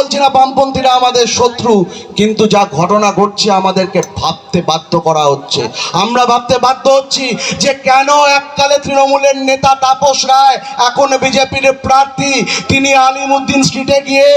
বলছি না বামপন্থীরা আমাদের শত্রু, কিন্তু যা ঘটনা ঘটছে আমাদেরকে ভাবতে বাধ্য করা হচ্ছে। আমরা ভাবতে বাধ্য হচ্ছি যে কেন এককালে তৃণমূলের নেতা তাপস রায়, এখন বিজেপির প্রার্থী, তিনি আলিমুদ্দিন স্ট্রিটে গিয়ে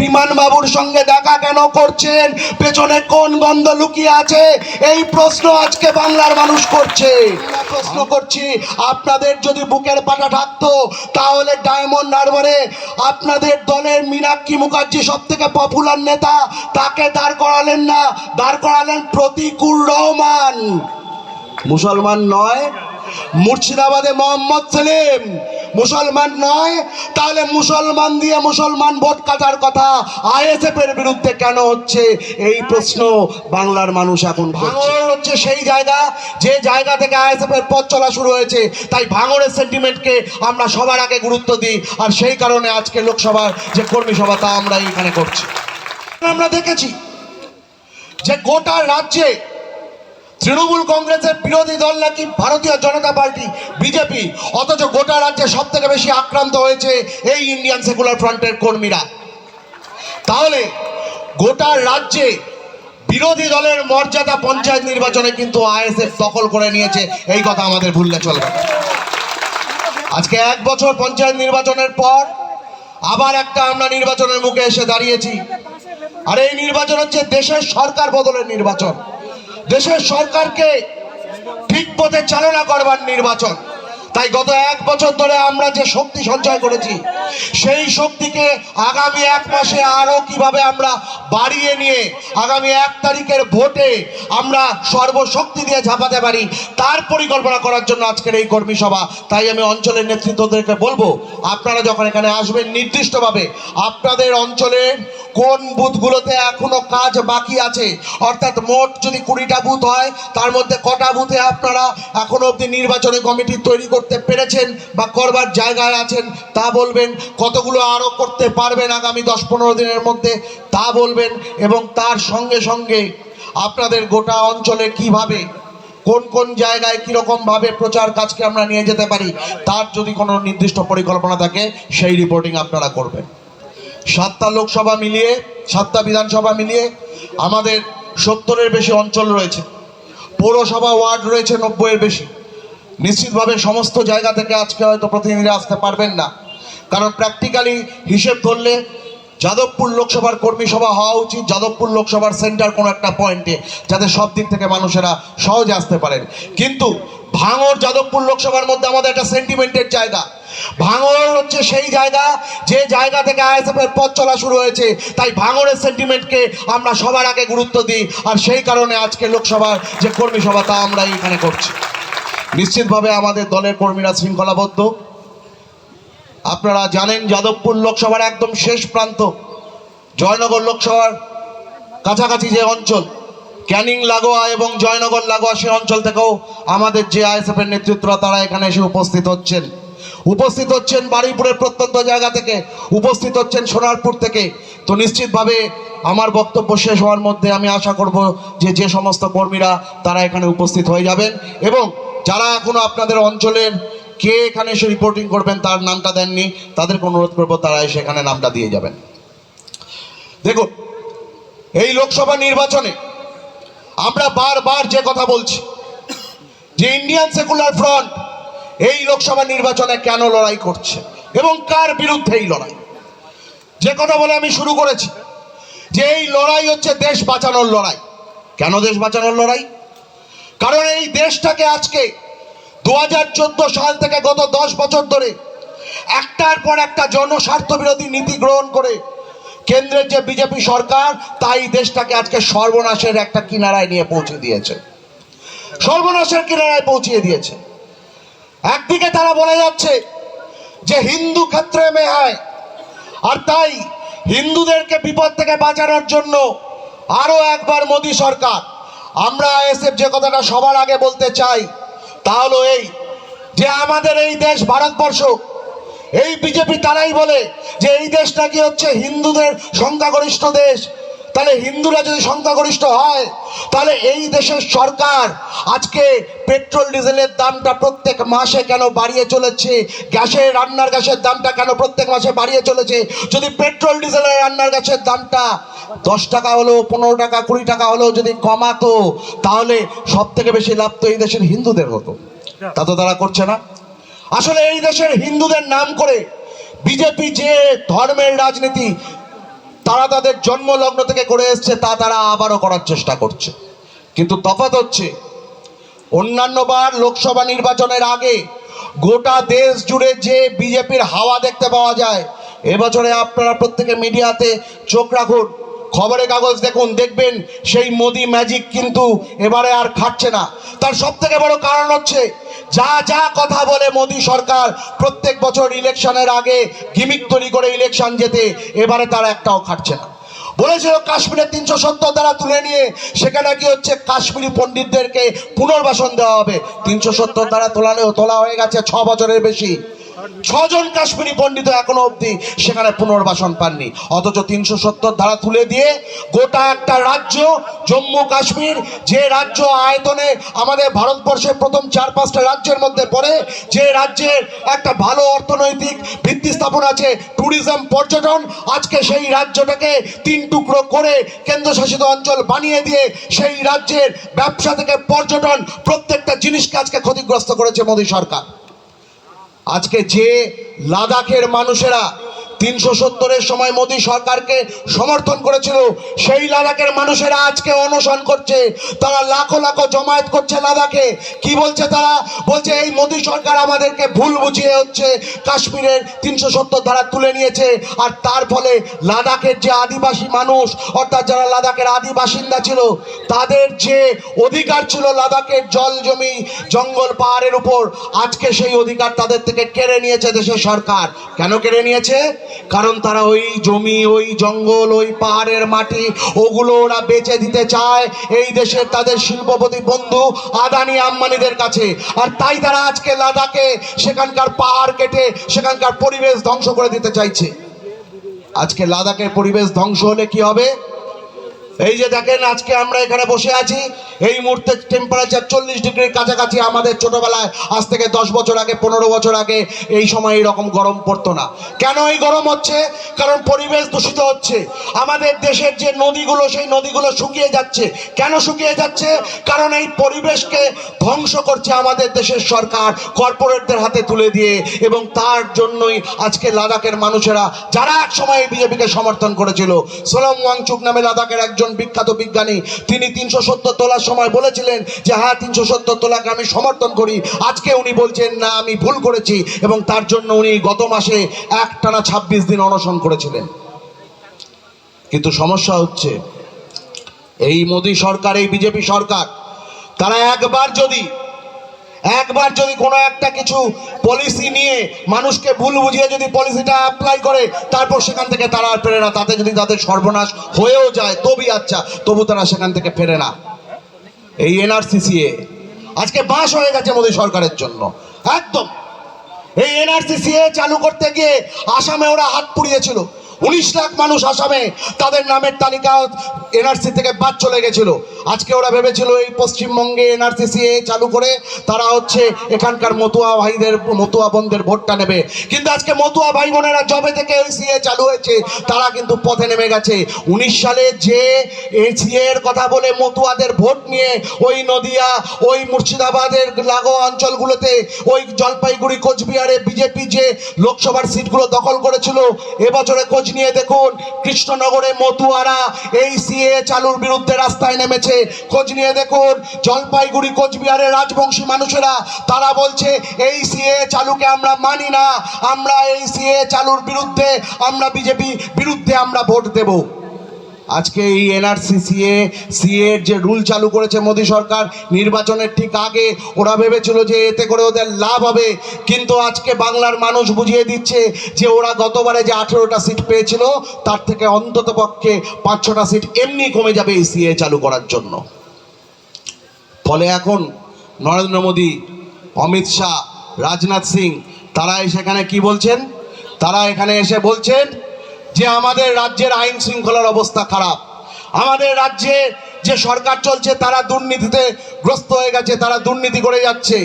বিমানবাবুর সঙ্গে দেখা কেন করছেন? পেছনে কোন গন্ধ লুকিয়ে আছে? এই প্রশ্ন আজকে বাংলার মানুষ করছে। প্রশ্ন করছি, আপনাদের যদি বুকের পাটা থাকতো তাহলে ডায়মন্ড হারবারে আপনাদের দলের মীনাক্ষী মুখার্জি সব থেকে পপুলার নেতা তাকে দাঁড় করালেন না, দাঁড় করালেন প্রতিকুল রহমান। মুসলমান নয়, মুর্শিদাবাদে মোহাম্মদ সেলিম। মুসলমান নয়, তাহলে মুসলমান দিয়ে মুসলমান ভোট কাটার কথা আইএসএফ এর বিরুদ্ধে কেন হচ্ছে? এই প্রশ্ন বাংলার মানুষ এখন ভাঙর হচ্ছে সেই জায়গা, যে জায়গা থেকে আইএসএফ এর পথ চলা শুরু হয়েছে, তাই ভাঙরের সেন্টিমেন্টকে আমরা সবার আগে গুরুত্ব দিই, আর সেই কারণে আজকে লোকসভার যে কর্মী সভা, তা আমরা এখানে করছি। আমরা দেখেছি যে গোটা রাজ্যে তৃণমূল কংগ্রেসের বিরোধী দল নাকি ভারতীয় জনতা পার্টি, বিজেপি? অথচ গোটা রাজ্যে সব থেকে বেশি আক্রান্ত হয়েছে এই ইন্ডিয়ান সেকুলার ফ্রন্টের কর্মীরা। তাহলে গোটা রাজ্যে বিরোধী দলের মর্যাদা পঞ্চায়েত নির্বাচনে কিন্তু আইএসএফ দখল করে নিয়েছে, এই কথা আমাদের ভুললে চলবে আজকে এক বছর পঞ্চায়েত নির্বাচনের পর আবার একটা আমরা নির্বাচনের মুখে এসে দাঁড়িয়েছি। আর এই নির্বাচন হচ্ছে দেশের সরকার বদলের নির্বাচন। দেশের সরকারকে ঠিক পথে চালনা করবার নির্বাচন। তাই গত এক বছর ধরে আমরা যে শক্তি সঞ্চয় করেছি, সেই শক্তিকে আগামী এক মাসে আরও কীভাবে আমরা বাড়িয়ে নিয়ে আগামী এক তারিখের ভোটে আমরা সর্বশক্তি দিয়ে ঝাঁপাতে পারি, তার পরিকল্পনা করার জন্য আজকের এই কর্মী সভা। তাই আমি অঞ্চলের নেতৃত্বদেরকে বলব, আপনারা যখন এখানে আসবেন নির্দিষ্টভাবে, আপনাদের অঞ্চলের কোন বুথগুলোতে এখনও কাজ বাকি আছে, অর্থাৎ মোট যদি কুড়িটা বুথ হয়, তার মধ্যে কটা বুথে আপনারা এখনও অবধি নির্বাচনী কমিটি তৈরি করতে পেরেছেন বা করবার জায়গায় আছেন, তা বলবেন। কতগুলো আরও করতে পারবেন আগামী দশ পনেরো দিনের মধ্যে, তা বলবেন। এবং তার সঙ্গে সঙ্গে আপনাদের গোটা অঞ্চলে কীভাবে, কোন কোন জায়গায় কীরকমভাবে প্রচার কাজকে আমরা নিয়ে যেতে পারি, তার যদি কোনো নির্দিষ্ট পরিকল্পনা থাকে, সেই রিপোর্টিং আপনারা করবেন। সাতটা লোকসভা মিলিয়ে, সাতটা বিধানসভা মিলিয়ে আমাদের সত্তরের বেশি অঞ্চল রয়েছে। পৌরসভা ওয়ার্ড রয়েছে নব্বইয়ের বেশি। নিশ্চিতভাবে সমস্ত জায়গা থেকে আজকে হয়তো প্রতিনিধিরা আসতে পারবেন না। কারণ প্র্যাকটিক্যালি হিসেব ধরলে যাদবপুর লোকসভার কর্মী সভা হওয়া উচিত, যাদবপুর লোকসভার সেন্টার কোনো একটা পয়েন্টে যাতে সব দিক থেকে মানুষেরা সহজে আসতে পারেন। কিন্তু ভাঙর যাদবপুর লোকসভার মধ্যে আমাদের একটা সেন্টিমেন্টের জায়গা। ভাঙর হচ্ছে সেই জায়গা, যে জায়গা থেকে আইএসএফ এর পথ চলা শুরু হয়েছে, তাই ভাঙরের সেন্টিমেন্টকে আমরা সবার আগে গুরুত্ব দিই। আর সেই কারণে আজকে লোকসভার যে কর্মী সভা, তা আমরা এখানে করছি। নিশ্চিতভাবে আমাদের দলের কর্মীরা শৃঙ্খলাবদ্ধ। আপনারা জানেন যাদবপুর লোকসভার একদম শেষ প্রান্ত, জয়নগর লোকসভার কাছাকাছি যে অঞ্চল, ক্যানিং, লাগোয়া এবং জয়নগর, লাগোয়া সেই অঞ্চল থেকেও আমাদের যে আইএসএফ এর নেতৃত্বরা, তারা এখানে এসে উপস্থিত হচ্ছেন। উপস্থিত হচ্ছেন বারুইপুরের প্রত্যন্ত জায়গা থেকে, উপস্থিত হচ্ছেন সোনারপুর থেকে। তো নিশ্চিতভাবে আমার বক্তব্য শেষ হওয়ার মধ্যে আমি আশা করব যে যে সমস্ত কর্মীরা, তারা এখানে উপস্থিত হয়ে যাবেন এবং যারা এখনও আপনাদের অঞ্চলের কে এখানে এসে রিপোর্টিং করবেন তার নামটা দেননি, তাদেরকে অনুরোধ করব তারা এসে এখানে নামটা দিয়ে যাবেন। দেখুন, এই লোকসভা নির্বাচনে আমরা বারবার যে কথা বলছি, যে ইন্ডিয়ান সেকুলার ফ্রন্ট এই লোকসভা নির্বাচনে কেন লড়াই করছে এবং কার বিরুদ্ধে এই লড়াই? যে কথা বলে আমি শুরু করেছি, যে এই লড়াই হচ্ছে দেশ বাঁচানোর লড়াই। কেন দেশ বাঁচানোর লড়াই? কারণ এই দেশটাকে আজকে দু হাজার চোদ্দ সাল থেকে গত দশ বছর ধরে একটার পর একটা জনস্বার্থ বিরোধী নীতি গ্রহণ করে কেন্দ্রের যে বিজেপি সরকার, তাই দেশটাকে আজকে সর্বনাশের একটা কিনারায় নিয়ে পৌঁছে দিয়েছে। সর্বনাশের কিনারায় পৌঁছিয়ে দিয়েছে। একদিকে তারা বলে যাচ্ছে যে হিন্দু ক্ষেত্রে মে হয় আর তাই হিন্দুদেরকে বিপদ থেকে বাঁচানোর জন্য আরও একবার মোদী সরকার আমরা আইএসএফ যে কথাটা সবার আগে বলতে চাই, তা হলো এই যে আমাদের এই দেশ ভারতবর্ষ, এই বিজেপি তারাই বলে যে এই দেশটা কি হচ্ছে হিন্দুদের সংখ্যাগরিষ্ঠ দেশ তাহলে হিন্দুরা যদি সংখ্যাগরিষ্ঠ হয় তাহলে এই দেশের সরকার আজকে পেট্রোল ডিজেলের দামটা প্রত্যেক মাসে কেন বাড়িয়ে চলেছে? গ্যাসের রান্নার গ্যাসের দামটা কেন প্রত্যেক মাসে বাড়িয়ে চলেছে? যদি পেট্রোল ডিজেলের রান্নার গ্যাসের দামটা দশ টাকা হলো পনেরো টাকা কুড়ি টাকা হলেও যদি কমাতো তাহলে সব থেকে বেশি লাভ তো এই দেশের হিন্দুদের হতো। তা তো তারা করছে না। আসলে এই দেশের হিন্দুদের নাম করে বিজেপি যে ধর্মের রাজনীতি তারা তাদের জন্মলগ্ন থেকে করে এসছে, তা তারা আবারও করার চেষ্টা করছে। কিন্তু তফাৎ হচ্ছে অন্যান্যবার লোকসভা নির্বাচনের আগে গোটা দেশ জুড়ে যে বিজেপির হাওয়া দেখতে পাওয়া যায়, এবছরে আপনারা প্রত্যেকে মিডিয়াতে চোখ রাখুন খবরের কাগজ দেখুন, দেখবেন সেই মোদি ম্যাজিক কিন্তু এবারে আর খাটছে না। তার সব থেকে বড় কারণ হচ্ছে, যা যা কথা বলে মোদি সরকার, প্রত্যেক বছর ইলেকশনের আগে গিমিক তৈরি করে ইলেকশন যেতে এবারে তারা একটাও খাটছে না। বলেছিল কাশ্মীরের তিনশো সত্তর দ্বারা তুলে নিয়ে, সেখানে কি হচ্ছে, কাশ্মীরি পণ্ডিতদেরকে পুনর্বাসন দেওয়া হবে। তিনশো সত্তর দ্বারা তোলালেও তোলা হয়ে গেছে ছ বছরের বেশি। ছজন কাশ্মীরি পণ্ডিত এখনও অবধি সেখানে পুনর্বাসন পাননি। অথচ তিনশো সত্তর ধারা তুলে দিয়ে গোটা একটা রাজ্য, জম্মু কাশ্মীর, যে রাজ্য আয়তনে আমাদের ভারতবর্ষের প্রথম চার পাঁচটা রাজ্যের মধ্যে পড়ে, যে রাজ্যের একটা ভালো অর্থনৈতিক ভিত্তি স্থাপন আছে ট্যুরিজম পর্যটন, আজকে সেই রাজ্যটাকে তিন টুকরো করে কেন্দ্রশাসিত অঞ্চল বানিয়ে দিয়ে সেই রাজ্যের ব্যবসা থেকে পর্যটন প্রত্যেকটা জিনিসকে আজকে ক্ষতিগ্রস্ত করেছে মোদী সরকার। আজকে যে লাদাখের মানুষেরা তিনশো সত্তরের সময় মোদী সরকারকে সমর্থন করেছিল। সেই লাদাখের মানুষেরা আজকে অনশন করছে। তারা লাখো লাখো জমায়েত করছে লাদাখে। কি বলছে তারা? বলছে এই মোদী সরকার আমাদেরকে ভুল বুঝিয়ে হচ্ছে। কাশ্মীরের তিনশো সত্তর ধারা তুলে নিয়েছে। আর তার ফলে লাদাখের যে আদিবাসী মানুষ, অর্থাৎ যারা লাদাখের আদি বাসিন্দা ছিল, তাদের যে অধিকার ছিল লাদাখের জল জমি, জঙ্গল পাহাড়ের উপর, আজকে সেই অধিকার তাদের থেকে কেড়ে নিয়েছে দেশের সরকার। কেন কেড়ে নিয়েছে? কারণ তারা ওই জমি, ওই জঙ্গল, ওই পাহাড়ের মাটি, ওগুলো ওরা বেচে দিতে চায়। এই দেশের তাদের শিল্পপতি বন্ধু আদানি আম্বানিদের কাছে। আর তাই তারা আজকে লাদাখে সেখানকার পাহাড় কেটে সেখানকার পরিবেশ ধ্বংস করে দিতে চাইছে। আজকে লাদাখের পরিবেশ ধ্বংস হলে কি হবে? এই যে দেখেন, আজকে আমরা এখানে বসে আছি। এই মুহূর্তে টেম্পারেচার চল্লিশ ডিগ্রির কাছাকাছি আমাদের ছোটবেলায়, আজ থেকে দশ বছর আগে, পনেরো বছর আগে এই সময় এইরকম গরম পড়তো না। কেন এই গরম হচ্ছে? কারণ পরিবেশ দূষিত হচ্ছে। আমাদের দেশের যে নদীগুলো, সেই নদীগুলো শুকিয়ে যাচ্ছে। কেন শুকিয়ে যাচ্ছে? কারণ এই পরিবেশকে ধ্বংস করছে আমাদের দেশের সরকার কর্পোরেটদের হাতে তুলে দিয়ে এবং তার জন্যই আজকে লাদাখের মানুষেরা যারা এক সময় বিজেপিকে সমর্থন করেছিল সোলম ওয়াংচুক নামে লাদাখের একজন বিখ্যাত বিজ্ঞানী, তিনি তিনশো সত্তর তোলার সময় বলেছিলেন যে হ্যাঁ তিনশো সত্তর তোলাকে আমি সমর্থন করি। আজকে উনি বলছেন, না, আমি ভুল করেছি। এবং তার জন্য উনি গত মাসে একটানা ছাব্বিশ দিন অনশন করেছিলেন। কিন্তু সমস্যা হচ্ছে, এই মোদী সরকার, এই বিজেপি সরকার, তারা একবার যদি একবার যদি কোনো একটা কিছু পলিসি নিয়ে মানুষকে ভুল বুঝিয়ে যদি পলিসিটা অ্যাপ্লাই করে, তারপর সেখান থেকে তারা ফেরে না। তাতে যদি তাদের সর্বনাশ হয়েও যায় তবে আচ্ছা তবু তারা সেখান থেকে ফেরে না। এই এনআরসিসিএ আজকে বাস হয়ে গেছে মোদী সরকারের জন্য। একদম। এই এনআরসিসিএ চালু করতে গিয়ে আসামে ওরা হাত পুড়িয়েছিল। উনিশ লাখ মানুষ আসামে, তাদের নামের তালিকা এনআরসি থেকে বাদ চলে গেছিল। আজকে ওরা ভেবেছিল এই পশ্চিমবঙ্গে এনআরসিসিএ চালু করে তারা হচ্ছে এখানকার মতুয়া ভাইদের, মতুয়া বোনদের ভোটটা নেবে। কিন্তু আজকে মতুয়া ভাই বোনেরা জবে থেকে ওই সিএ চালু হয়েছে, তারা কিন্তু পথে নেমে গেছে। উনিশ সালে যে এই এর কথা বলে মতুয়াদের ভোট নিয়ে ওই নদিয়া, ওই মুর্শিদাবাদের লাগোয়া অঞ্চলগুলোতে, ওই জলপাইগুড়ি, কোচবিহারে বিজেপি যে লোকসভার সিটগুলো দখল করেছিল, এবছরে খোঁজ নিয়ে দেখুন, কৃষ্ণনগরে মতুয়ারা এই সিএ চালুর বিরুদ্ধে রাস্তায় নেমেছে। খোঁজ নিয়ে দেখুন, জলপাইগুড়ি, কোচবিহারের রাজবংশী মানুষেরা, তারা বলছে, এই সিএ চালুকে আমরা মানি না, আমরা এই সিএ চালুর বিরুদ্ধে, আমরা বিজেপি বিরুদ্ধে আমরা ভোট দেবো। আজকে এই এনআরসি সিএ সিএ এর যে রুল চালু করেছে মোদী সরকার, নির্বাচনের ঠিক আগে ওরা ভেবেছিল যে এতে করে ওদের লাভ হবে। কিন্তু আজকে বাংলার মানুষ বুঝিয়ে দিচ্ছে যে ওরা গতবারে যে আঠেরোটা সিট পেয়েছিল, তার থেকে অন্তত পক্ষে পাঁচ ছটা সিট এমনি কমে যাবে এই সিএ চালু করার জন্য। ফলে এখন নরেন্দ্র মোদী, অমিত শাহ, রাজনাথ সিং তারা সেখানে কি বলছেন? তারা এখানে এসে বলছেন যে আমাদের রাজ্যের আইন শৃঙ্খলার অবস্থা খারাপ। আমাদের রাজ্যে যে সরকার চলছে, তারা দুর্নীতিতে গ্রস্ত হয়ে গেছে, তারা দুর্নীতি করে যাচ্ছে।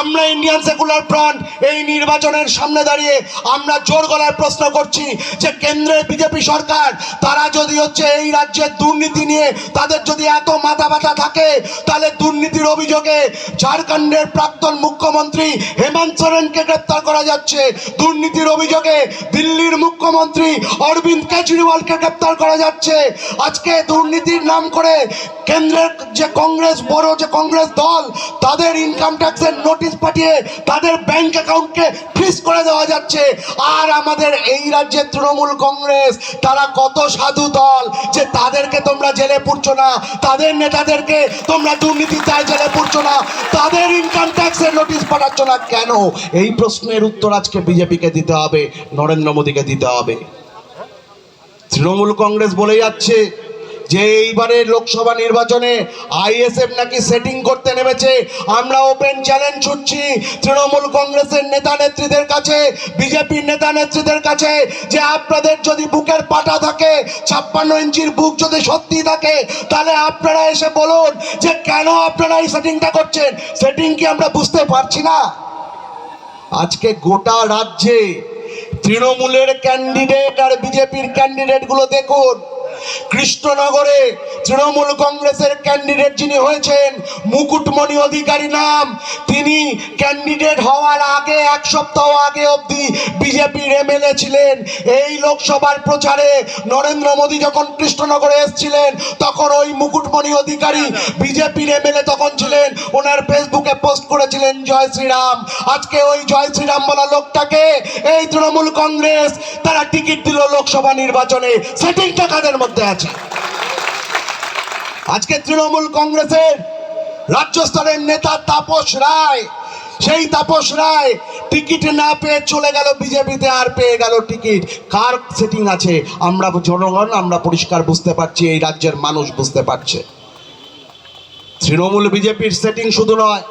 আমরা ইন্ডিয়ান সেকুলার ফ্রন্ট এই নির্বাচনের সামনে দাঁড়িয়ে আমরা জোর গলায় প্রশ্ন করছি যে কেন্দ্রের বিজেপি সরকার, তারা যদি হচ্ছে এই রাজ্যের দুর্নীতি নিয়ে তাদের যদি এত মাথা ব্যথা থাকে, তাহলে দুর্নীতির অভিযোগে ঝাড়খণ্ডের প্রাক্তন মুখ্যমন্ত্রী হেমন্ত সোরেনকে গ্রেপ্তার করা যাচ্ছে। দুর্নীতির অভিযোগে দিল্লির মুখ্যমন্ত্রী অরবিন্দ কেজরিওয়ালকে গ্রেপ্তার করা যাচ্ছে। আজকে দুর্নীতির নাম করে কেন্দ্রের যে কংগ্রেস, বড় যে কংগ্রেস দল, তাদের ইনকাম ট্যাক্সের নোটিশ পাঠিয়ে তাদের ব্যাংক অ্যাকাউন্টকে ফ্রিজ করে দেওয়া যাচ্ছে। আর আমাদের এই রাজ্যের তৃণমূল কংগ্রেস, তারা কত সাধু দল যে তাদেরকে তোমরা জেলে পুরছো না, তাদের নেতাদেরকে তোমরা দুর্নীতি চায় জেলে পুরছো না, তাদের ইনকাম ট্যাক্সের নোটিশ পাঠাচ্ছ না কেন? এই প্রশ্নের উত্তর আজকে বিজেপিকে দিতে হবে, নরেন্দ্র মোদীকে দিতে হবে। তৃণমূল কংগ্রেস বলে যাচ্ছে যে এইবারে লোকসভা নির্বাচনে আইএসএফ নাকি সেটিং করতে নেমেছে, আমরা ওপেন চ্যালেঞ্জ ছুটছি তৃণমূল কংগ্রেসের নেতা নেত্রীদের কাছে, বিজেপির নেতা নেত্রীদের কাছে, যে আপনাদের যদি বুকের পাটা থাকে, ছাপ্পান্ন ইঞ্চির বুক যদি সত্যি থাকে, তাহলে আপনারা এসে বলুন যে কেন আপনারা এই সেটিংটা করছেন? সেটিং কি আমরা বুঝতে পারছি না? আজকে গোটা রাজ্যে তৃণমূলের ক্যান্ডিডেট আর বিজেপির ক্যান্ডিডেটগুলো দেখুন। কৃষ্ণনগরে তৃণমূল কংগ্রেসের ক্যান্ডিডেট যিনি হয়েছেন, মুকুটমণি অধিকারী নাম, তিনি ক্যান্ডিডেট হওয়ার আগে, এক সপ্তাহ আগে অবধি বিজেপির এমএলএ ছিলেন। এই লোকসভার প্রচারে নরেন্দ্র মোদী যখন কৃষ্ণনগরে এসেছিলেন, তখন ওই মুকুটমণি অধিকারী বিজেপির এমএলএ তখন ছিলেন। ওনার ফেসবুকে পোস্ট করেছিলেন, জয় শ্রীরাম। আজকে ওই জয় শ্রীরাম বলা লোকটাকে এই তৃণমূল কংগ্রেস, তারা টিকিট দিল লোকসভা নির্বাচনে। সেটিংটা কাদের মধ্যে আছে। আজকে তৃণমূল কংগ্রেসের রাজ্য স্তরের নেতা তাপস রায়, সেই তাপস রায় টিকিট না পেয়ে চলে গেল বিজেপিতে, আর পেয়ে গেল টিকিট। কার সেটিং আছে? আমরা জনগণ, আমরা পরিষ্কার বুঝতে পারছি, এই রাজ্যের মানুষ বুঝতে পারছে। তৃণমূল বিজেপির সেটিং শুধু নয়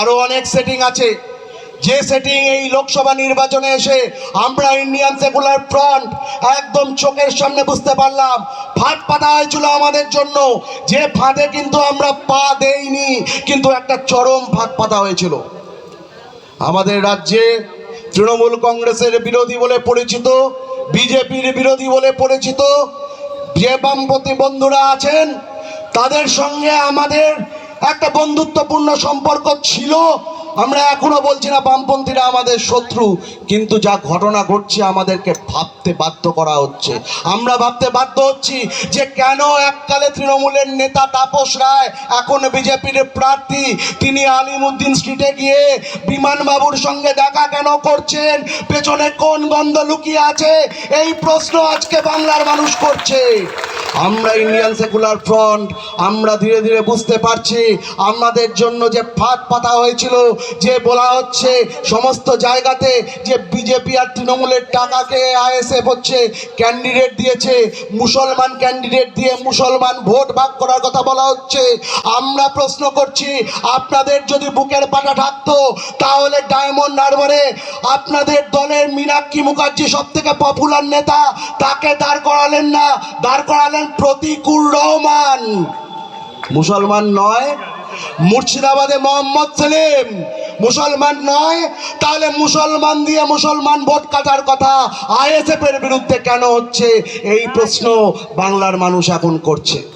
আরও অনেক সেটিং আছে। যে সেটিং এই লোকসভা নির্বাচনে এসে আমরা ইন্ডিয়ান সেকুলার ফ্রন্ট একদম চোখের সামনে বুঝতে পারলাম। ফাঁদ পাতা হয়েছিল আমাদের জন্য। যে ফাঁদে কিন্তু আমরা পা দেইনি, কিন্তু একটা চরম ফাঁদ পাতা হয়েছিল। আমাদের রাজ্যে তৃণমূল কংগ্রেসের বিরোধী বলে পরিচিত, বিজেপির বিরোধী বলে পরিচিত যে বামপন্থী বন্ধুরা আছেন, তাদের সঙ্গে আমাদের একটা বন্ধুত্বপূর্ণ সম্পর্ক ছিল। আমরা এখনও বলছি না বামপন্থীরা আমাদের শত্রু, কিন্তু যা ঘটনা ঘটছে আমাদেরকে ভাবতে বাধ্য করা হচ্ছে। আমরা ভাবতে বাধ্য হচ্ছি যে কেন এককালে তৃণমূলের নেতা তাপস রায়, এখন বিজেপির প্রার্থী, তিনি আলিমুদ্দিন স্ট্রিটে গিয়ে বিমানবাবুর সঙ্গে দেখা কেন করছেন? পেছনে কোন গন্ধ লুকিয়ে আছে? এই প্রশ্ন আজকে বাংলার মানুষ করছে। আমরা ইন্ডিয়ান সেকুলার ফ্রন্ট আমরা ধীরে ধীরে বুঝতে পারছি আমাদের জন্য যে ফাঁদ পাতা হয়েছিল, যে বলা হচ্ছে সমস্ত জায়গাতে যে বিজেপি আর তৃণমূলের টাকাকে আইএসএফ হচ্ছে ক্যান্ডিডেট দিয়েছে, মুসলমান ক্যান্ডিডেট দিয়ে মুসলমান ভোট ভাগ করার কথা বলা হচ্ছে। আমরা প্রশ্ন করছি, আপনাদের যদি বুকের পাটা থাকতো তাহলে ডায়মন্ড হারবারে আপনাদের দলের মীনাক্ষী মুখার্জি সব থেকে পপুলার নেতা, তাকে দাঁড় করালেন না, দাঁড় করালেন প্রতিকুল রহমান। মুসলমান নয়, মুর্শিদাবাদে মোহাম্মদ সেলিম। মুসলমান নয়, তাহলে মুসলমান দিয়ে মুসলমান ভোট কাটার কথা আইএসএফ এর বিরুদ্ধে কেন হচ্ছে? এই প্রশ্ন বাংলার মানুষ এখন করছে।